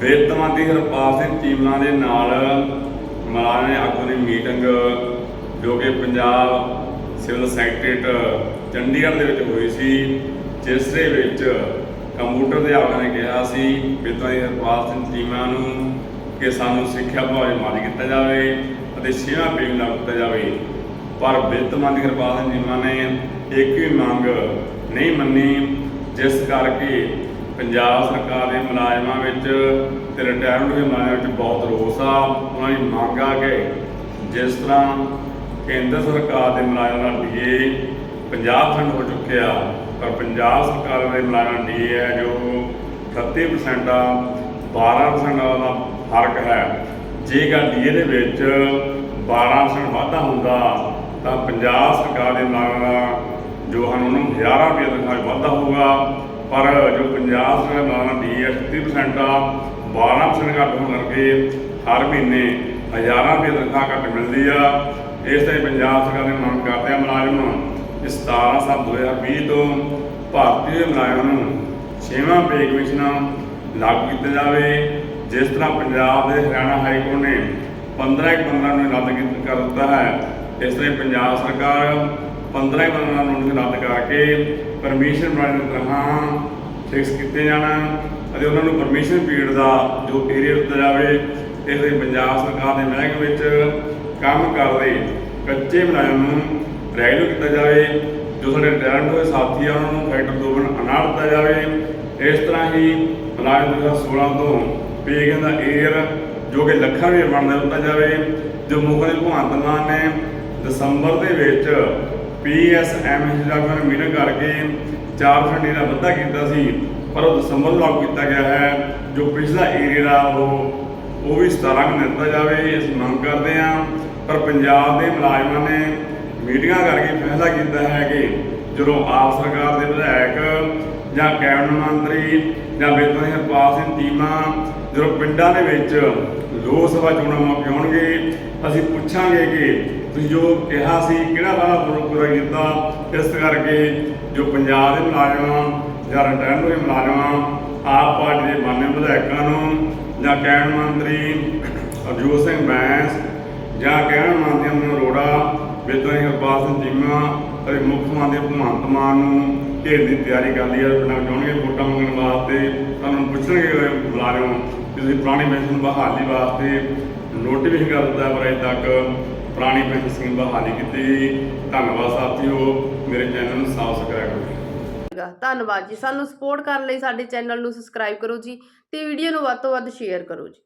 ਵਿੱਤ ਮੰਤਰੀ ਹਰਪਾਲ ਸਿੰਘ ਚੀਮਾ ਦੇ ਨਾਲ ਮਲਾਣੇ ਆਗੂ ਦੀ ਮੀਟਿੰਗ, ਜੋ ਕਿ ਪੰਜਾਬ ਸਿਵਲ ਸੈਕਟਰੀਟ ਚੰਡੀਗੜ੍ਹ ਦੇ ਵਿੱਚ ਹੋਈ ਸੀ, ਜਿਸ ਦੇ ਵਿੱਚ ਕੰਪਿਊਟਰ ਅਧਿਆਪਕਾਂ ਨੇ ਕਿਹਾ ਸੀ ਵਿੱਤ ਮੰਤਰੀ ਹਰਪਾਲ ਸਿੰਘ ਚੀਮਾ ਨੂੰ ਕਿ ਸਾਨੂੰ ਸਿੱਖਿਆ ਭਾਵੇਂ ਮਾਲੀ ਕੀਤਾ ਜਾਵੇ ਅਤੇ ਛੇਵਾਂ ਪੇ ਲਾਗੂ ਕੀਤਾ ਜਾਵੇ। ਪਰ ਵਿੱਤ ਮੰਤਰੀ ਹਰਪਾਲ ਸਿੰਘ ਚੀਮਾ ਨੇ ਇੱਕ ਵੀ ਮੰਗ ਨਹੀਂ ਮੰਨੀ, ਜਿਸ ਕਰਕੇ ਪੰਜਾਬ ਸਰਕਾਰ ਦੇ ਮੁਲਾਜ਼ਮਾਂ ਵਿੱਚ ਤੇ ਰਿਟਾਇਰਮੈਂਟ ਦੇ ਮੁਲਾਜ਼ਮਾਂ ਵਿੱਚ ਬਹੁਤ ਰੋਸ ਆ, ਉਹਨਾਂ ਦੀ ਮੰਗ ਆ ਕਿ ਜਿਸ ਤਰ੍ਹਾਂ ਕੇਂਦਰ ਸਰਕਾਰ ਦੇ ਮੁਲਾਜ਼ਮਾਂ ਦਾ ਡੀਏ 50% ਹੋ ਚੁੱਕਿਆ, ਪਰ ਪੰਜਾਬ ਸਰਕਾਰ ਦੇ ਮੁਲਾਜ਼ਮਾਂ ਡੀਏ ਹੈ ਜੋ 38% ਆ 12% ਦਾ ਫ਼ਰਕ ਹੈ। ਜੇਕਰ ਡੀਏ ਦੇ ਵਿੱਚ 12% ਵਾਧਾ ਹੁੰਦਾ, ਤਾਂ ਪੰਜਾਬ ਸਰਕਾਰ ਦੇ ਮੁਲਾਜ਼ਮਾਂ ਜੋ ਹਨ, ਉਹਨਾਂ ਨੂੰ ਹਜ਼ਾਰਾਂ ਰੁਪਏ ਤਨਖਾਹ ਵਾਧਾ ਹੋਊਗਾ। ਪਰ ਜੋ ਪੰਜਾਬ ਸਰਕਾਰ ਦਾ ਡੀ ਹੈ 30% ਆ 12% ਘੱਟ ਹੋਣ ਕਰਕੇ ਹਰ ਮਹੀਨੇ ਹਜ਼ਾਰਾਂ ਰੁਪਏ ਤਨਖਾਹ ਘੱਟ ਮਿਲਦੀ ਆ। ਇਸ ਤਰ੍ਹਾਂ ਪੰਜਾਬ ਸਰਕਾਰ ਨੇ ਮੰਗ ਕਰਦੇ ਆ ਮੁਲਾਜ਼ਮ। ਕਿ 17 ਸਾਲ 2020 ਤੋਂ ਭਾਰਤੀ ਮੁਲਾਜ਼ਮਾਂ ਨੂੰ ਛੇਵਾਂ ਪੇ ਕਮਿਸ਼ਨ ਲਾਗੂ ਕੀਤਾ ਜਾਵੇ। ਜਿਸ ਤਰ੍ਹਾਂ ਪੰਜਾਬ ਦੇ ਹਰਿਆਣਾ ਹਾਈ ਕੋਰਟ ਨੇ 15 ਇੱਕ 15 ਨੂੰ ਰੱਦ ਕਰ ਦਿੱਤਾ ਹੈ। ਇਸ ਤਰ੍ਹਾਂ ਪੰਜਾਬ ਸਰਕਾਰ 15 ਇੱਕ 15 ਨੂੰ ਰੱਦ ਕਰਕੇ ਪਰਮਿਸ਼ਨ ਬਣਾਉਣ ਦੀ ਤਰ੍ਹਾਂ ਫਿਕਸ ਕੀਤੇ ਜਾਣ। ਅਤੇ ਉਹਨਾਂ ਨੂੰ ਪਰਮਿਸ਼ਨ ਪੀਰੀਅਡ ਦਾ ਜੋ ਏਰੀਆ ਦਿੱਤਾ ਜਾਵੇ ਇਸ ਲਈ ਪੰਜਾਬ ਸਰਕਾਰ ਦੇ ਮਹਿਕਮੇ ਵਿੱਚ ਕੰਮ ਕਰਦੇ ਕੱਚੇ ਮੁਲਾਜ਼ਮ ਨੂੰ ਰੈਗੂਲਰ ਕੀਤਾ ਜਾਵੇ, ਜੋ ਸਾਡੇ ਰਿਟਾਇਰਡ ਹੋਏ ਸਾਥੀ ਆ, ਉਹਨਾਂ ਨੂੰ ਫੈਕਟਰ ਦੋ ਗੁਣ ਅਨਾਰ ਦਿੱਤਾ ਜਾਵੇ। ਇਸ ਤਰ੍ਹਾਂ ਹੀ ਮੁਲਾਜ਼ਮ 2016 ਤੋਂ ਪੇਗਨ ਦਾ ਏਅਰ ਜੋ ਕਿ ਲੱਖਾਂ ਰੁਪਏ ਬਣਦਾ ਦਿੱਤਾ ਜਾਵੇ, ਜੋ ਮੁੱਖ ਮੰਤਰੀ ਭਗਵੰਤ ਮਾਨ ਨੇ ਦਸੰਬਰ ਦੇ ਵਿੱਚ ਪੀਐਸਐਮਐਸ ਦਾ ਕੋਈ ਮੀਟਿੰਗ ਕਰਕੇ 4% ਦਾ ਵਾਧਾ ਕੀਤਾ ਸੀ, ਪਰ ਉਹ ਦਸੰਬਰ ਨੂੰ ਲਾਗੂ ਕੀਤਾ ਗਿਆ ਹੈ, ਜੋ ਪਿਛਲਾ ਏਰੀਆ ਦਾ ਉਹ ਉਹ ਵੀ 17 ਨੂੰ ਦਿੱਤਾ ਜਾਵੇ ਅਸੀਂ ਮੰਗ ਕਰਦੇ ਹਾਂ। ਪਰ ਪੰਜਾਬ ਦੇ ਮੁਲਾਜ਼ਮਾਂ ਨੇ ਮੀਟਿੰਗਾਂ ਕਰਕੇ ਫੈਸਲਾ ਕੀਤਾ ਹੈ ਕਿ ਜਦੋਂ ਆਪ ਸਰਕਾਰ ਦੇ ਵਿਧਾਇਕ ਜਾਂ ਕੈਬਨਿਟ ਮੰਤਰੀ ਜਾਂ ਵੇਤਨ ਹਰਪਾਲ ਸਿੰਘ ਚੀਮਾ ਜਦੋਂ ਪਿੰਡਾਂ ਦੇ ਵਿੱਚ ਲੋਕ ਸਭਾ ਚੋਣਾਂ ਮੌਕੇ ਆਉਣਗੇ, ਅਸੀਂ ਪੁੱਛਾਂਗੇ ਕਿ ਤੁਸੀਂ ਜੋ ਕਿਹਾ ਸੀ, ਕਿਹੜਾ ਵਾਅਦਾ ਪੂਰਾ ਕੀਤਾ ਇਸ ਕਰਕੇ ਜੋ ਪੰਜਾਬ ਦੇ ਮੁਲਾਜ਼ਮਾਂ ਜਾਂ ਰਿਟਾਇਰ ਹੋਏ ਮੁਲਾਜ਼ਮਾਂ, ਆਪ ਪਾਰਟੀ ਦੇ ਮਾਨਯ ਵਿਧਾਇਕਾਂ ਨੂੰ ਜਾਂ ਕੈਬਨਿਟ ਮੰਤਰੀ ਅਰਜੋਤ ਸਿੰਘ ਬੈਂਸ ਜਾਂ ਕੈਬਨਿਟ ਮੰਤਰੀ ਨੂੰ ਅਰੋੜਾ ਵੇਤਨ ਹਰਪਾਲ ਸਿੰਘ ਚੀਮਾ ਅਤੇ ਮੁੱਖ ਮੰਤਰੀ ਭਗਵੰਤ ਮਾਨ ਨੂੰ ਘੇਰਨ ਦੀ ਤਿਆਰੀ ਕਰ ਲਈ ਹੈ ਪਿੰਡਾਂ ਚਾਹੁੰਗੇ ਵੋਟਾਂ ਮੰਗਣ ਵਾਸਤੇ ਤੁਹਾਨੂੰ ਪੁੱਛਣਗੇ ਮੁਲਾਜ਼ਮ ਕਿ ਤੁਸੀਂ ਪੁਰਾਣੀ ਪੈਨਸ਼ਨ ਬਹਾਲੀ ਵਾਸਤੇ ਨੋਟੀਫਿਕੇਸ਼ਨ ਕਰ ਦਿੱਤਾ ਹੈ, ਪਰ ਅਜੇ ਤੱਕ ਪੁਰਾਣੀ ਪੈਨਸ਼ਨ ਸਕੀਮ ਬਹਾਲੀ ਕੀਤੀ। ਧੰਨਵਾਦ ਸਾਥੀਓ ਮੇਰੇ ਚੈਨਲ ਨੂੰ ਸਬਸਕ੍ਰਾਈਬ ਕਰੋ। ਗਾ। ਧੰਨਵਾਦ ਜੀ। ਸਾਨੂੰ ਸਪੋਰਟ ਕਰਨ ਲਈ ਸਾਡੇ ਚੈਨਲ ਨੂੰ ਸਬਸਕ੍ਰਾਈਬ ਕਰੋ ਜੀ ਤੇ ਵੀਡੀਓ ਨੂੰ ਵੱਧ ਤੋਂ ਵੱਧ ਸ਼ੇਅਰ ਕਰੋ ਜੀ।